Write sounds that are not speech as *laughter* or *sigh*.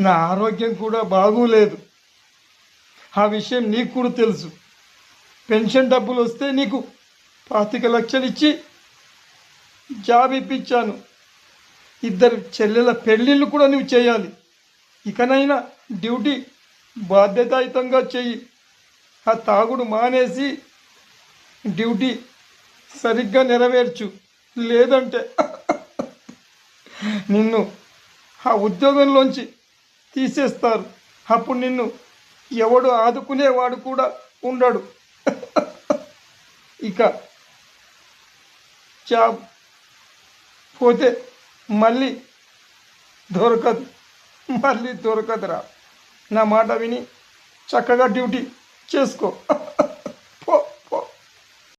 నా ఆరోగ్యం కూడా బాగోలేదు. ఆ విషయం నీకు కూడా తెలుసు. పెన్షన్ డబ్బులు వస్తే నీకు పాతిక లక్షలు ఇచ్చి జాబ్ ఇప్పించాను. ఇద్దరు చెల్లెల పెళ్ళిళ్ళు కూడా నువ్వు చేయాలి. ఇకనైనా డ్యూటీ బాధ్యతాయుతంగా చెయ్యి. ఆ తాగుడు మానేసి డ్యూటీ సరిగ్గా నెరవేర్చు. లేదంటే *laughs* నిన్ను ఆ ఉద్యోగంలోంచి తీసేస్తారు. అప్పుడు నిన్ను ఎవడు ఆదుకునేవాడు కూడా ఉండడు. ఇక జాబ్ పోతే మళ్ళీ దొరకదు. మళ్ళీ దొరకదురా. నా మాట విని చక్కగా డ్యూటీ చేసుకో.